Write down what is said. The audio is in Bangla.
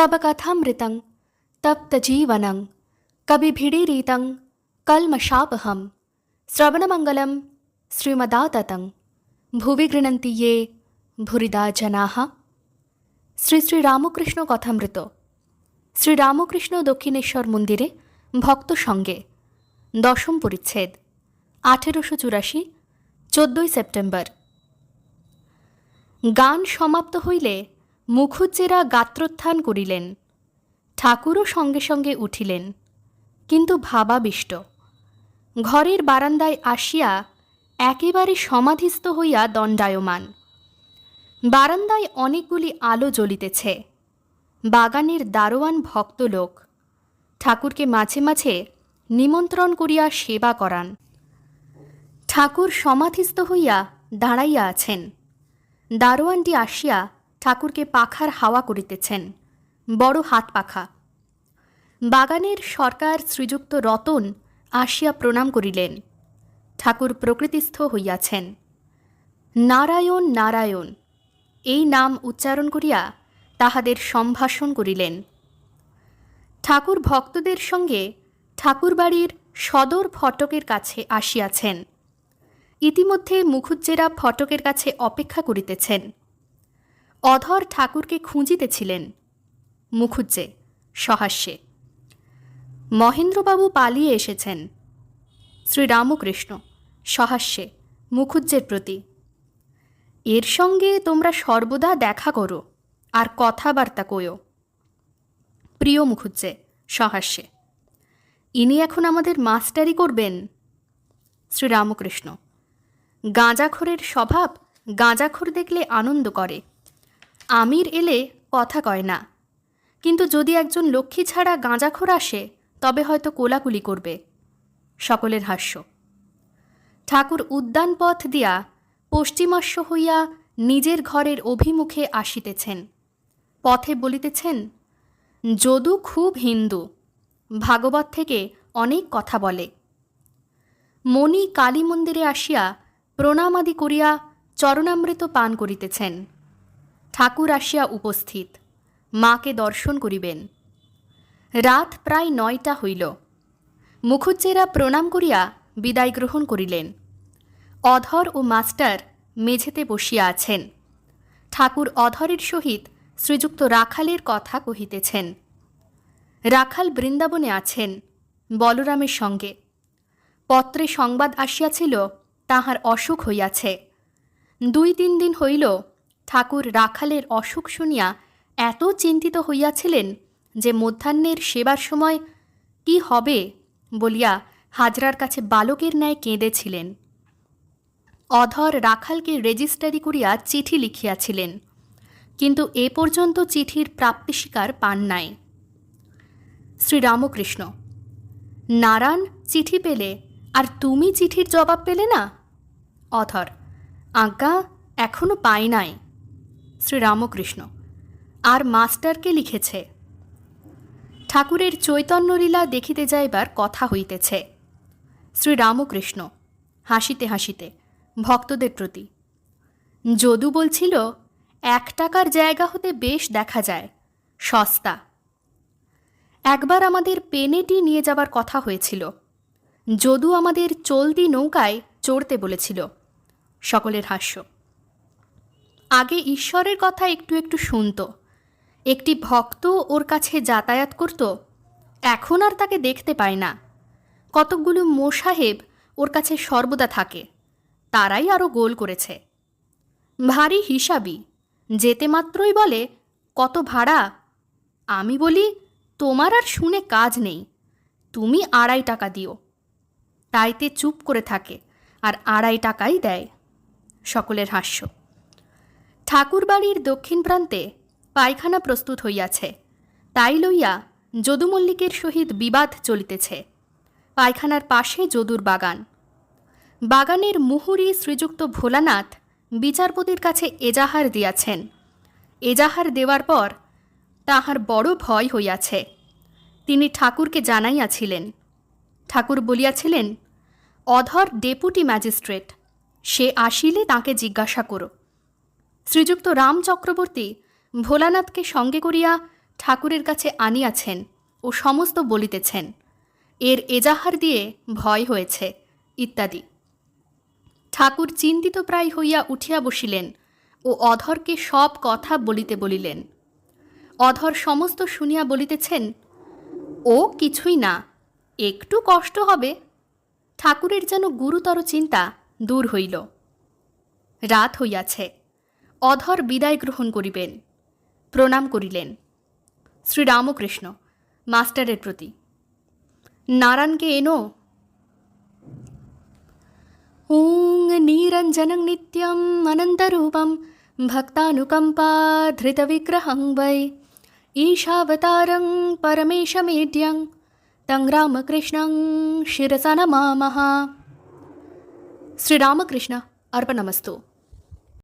तब कथामृतं तप्तजीवनं कविभिडीरितं कल्मषापहं श्रवणमङ्गलं श्रीमदाततं ভুবি গৃণন্তি ইয়ে ভুরিদা জনাহা শ্রী শ্রী রামকৃষ্ণ কথামৃত শ্রী রামকৃষ্ণ দক্ষিণেশ্বর মন্দিরে ভক্ত সঙ্গে দশম পরিচ্ছেদ আঠেরোশো চুরাশি চোদ্দই সেপ্টেম্বর গান সমাপ্ত হইলে মুখুজ্জেরা গাত্রোত্থান করিলেন। ঠাকুরও সঙ্গে সঙ্গে উঠিলেন, কিন্তু ভাবাবিষ্ট। ঘরের বারান্দায় আসিয়া একেবারে সমাধিস্থ হইয়া দণ্ডায়মান। বারান্দায় অনেকগুলি আলো জ্বলিতেছে। বাগানের দারোয়ান ভক্তলোক ঠাকুরকে মাঝে মাঝে নিমন্ত্রণ করিয়া সেবা করান। ঠাকুর সমাধিস্থ হইয়া দাঁড়াইয়া আছেন। দারোয়ানটি আসিয়া ঠাকুরকে পাখার হাওয়া করিতেছেন। বড় হাত পাখা। বাগানের সরকার শ্রীযুক্ত রতন আসিয়া প্রণাম করিলেন। ঠাকুর প্রকৃতিস্থ হইয়াছেন। নারায়ণ নারায়ণ, এই নাম উচ্চারণ করিয়া তাহাদের সম্ভাষণ করিলেন। ঠাকুর ভক্তদের সঙ্গে ঠাকুরবাড়ির সদর ফটকের কাছে আসিয়াছেন। ইতিমধ্যে মুখুজ্জেরা ফটকের কাছে অপেক্ষা করিতেছেন। অধর ঠাকুরকে খুঁজিতেছিলেন। মুখুজ্জে সহাস্যে। মহেন্দ্রবাবু পালিয়ে এসেছেন। শ্রীরামকৃষ্ণ, সহাস্যে মুখুজ্জের প্রতি। এর সঙ্গে তোমরা সর্বদা দেখা করো, আর কথাবার্তা কয়ো। প্রিয় মুখুজ্জে সহাস্যে, ইনি এখন আমাদের মাস্টারি করবেন? শ্রীরামকৃষ্ণ, গাঁজাখোরের স্বভাব গাঁজাখোর দেখলে আনন্দ করে। আমির এলে কথা কয় না। কিন্তু যদি একজন লক্ষ্মী ছাড়া গাঁজাখোর আসে, তবে হয়তো কোলাকুলি করবে। সকলের হাস্য। ঠাকুর উদ্যান পথ দিয়া পশ্চিমাস্য হইয়া নিজের ঘরের অভিমুখে আসিতেছেন। পথে বলিতেছেন, যদু খুব হিন্দু, ভাগবত থেকে অনেক কথা বলে। মণি কালী মন্দিরে আসিয়া প্রণামাদি করিয়া চরণামৃত পান করিতেছেন। ঠাকুর আসিয়া উপস্থিত। মাকে দর্শন করিবেন। রাত প্রায় নয়টা হইল। মুখুজ্জেরা প্রণাম করিয়া বিদায় গ্রহণ করিলেন। অধর ও মাস্টার মেঝেতে বসিয়া আছেন। ঠাকুর অধরের সহিত শ্রীযুক্ত রাখালের কথা কহিতেছেন। রাখাল বৃন্দাবনে আছেন বলরামের সঙ্গে। পত্রে সংবাদ আসিয়াছিল, তাহার অসুখ হইয়াছে। দুই তিন দিন হইল ঠাকুর রাখালের অসুখ শুনিয়া এত চিন্তিত হইয়াছিলেন যে মধ্যাহ্নের সেবার সময় কি হবে? বলিয়া হাজরার কাছে বালকের ন্যায় কেঁদেছিলেন। অধর রাখালকে রেজিস্টারি করিয়া চিঠি লিখিয়াছিলেন, কিন্তু এ পর্যন্ত চিঠির প্রাপ্তি স্বীকার পান নাই। শ্রীরামকৃষ্ণ, নারায়ণ, চিঠি পেলে, আর তুমি চিঠির জবাব পেলে না? অধর, আজ্ঞা, এখনও পাই নাই। শ্রীরামকৃষ্ণ। আর মাস্টারকে লিখেছে, ঠাকুরের চৈতন্যলীলা দেখিতে যাইবার কথা হইতেছে। শ্রীরামকৃষ্ণ, হাসিতে হাসিতে, ভক্তদের প্রতি, যদু বলছিল, এক টাকার জায়গা হতে বেশ দেখা যায়, সস্তা। একবার আমাদের পেনেটি নিয়ে যাবার কথা হয়েছিল। যদু আমাদের চলতি নৌকায় চড়তে বলেছিল, সকলের হাস্য। আগে ঈশ্বরের কথা একটু একটু শুনত। একটি ভক্ত ওর কাছে যাতায়াত করত, এখন আর তাকে দেখতে পায় না। কতকগুলো মোসাহেব ওর কাছে সর্বদা থাকে, তারাই আরও গোল করেছে। ভারী হিসাবই যেতে মাত্রই বলে, কত ভাড়া? আমি বলি, তোমার আর শুনে কাজ নেই, তুমি আড়াই টাকা দিও। তাইতে চুপ করে থাকে আর আড়াই টাকাই দেয়, সকলের হাস্য। ঠাকুরবাড়ির দক্ষিণ প্রান্তে পায়খানা প্রস্তুত হইয়াছে। তাই লইয়া যদু মল্লিকের সহিত বিবাদ চলিতেছে। পায়খানার পাশে যদুর বাগান। বাগানের মুহুরি শ্রীযুক্ত ভোলানাথ বিচারপতির কাছে এজাহার দিয়াছেন। এজাহার দেওয়ার পর তাহার বড় ভয় হইয়াছে। তিনি ঠাকুরকে জানাইয়াছিলেন। ঠাকুর বলিয়াছিলেন, অধর ডেপুটি ম্যাজিস্ট্রেট, সে আসিলে তাকে জিজ্ঞাসা করো। শ্রীযুক্ত রাম চক্রবর্তী ভোলানাথকে সঙ্গে করিয়া ঠাকুরের কাছে আনিয়াছেন ও সমস্ত বলিতেছেন। এর এজাহার দিয়ে ভয় হয়েছে, ইত্যাদি। ঠাকুর চিন্তিত প্রায় হইয়া উঠিয়া বসিলেন ও অধরকে সব কথা বলিতে বলিলেন। অধর সমস্ত শুনিয়া বলিতেছেন, ও কিছুই না, একটু কষ্ট হবে। ঠাকুরের যেন গুরুতর চিন্তা দূর হইল। রাত হইয়াছে। অধর বিদায় গ্রহণ করিবেন প্রণাম করিলেন শ্রীরামকৃষ্ণ মাস্টারের প্রতি নারায়ণকে এনো ॐ निरञ्जनं नित्यम् अनन्तरूपं भक्तानुकम्पा धृतविग्रहं वै ईशावतारं परमेशमेड्यं तं रामकृष्णं शिरसा नमामः श्रीरामकृष्ण अर्पणमस्तु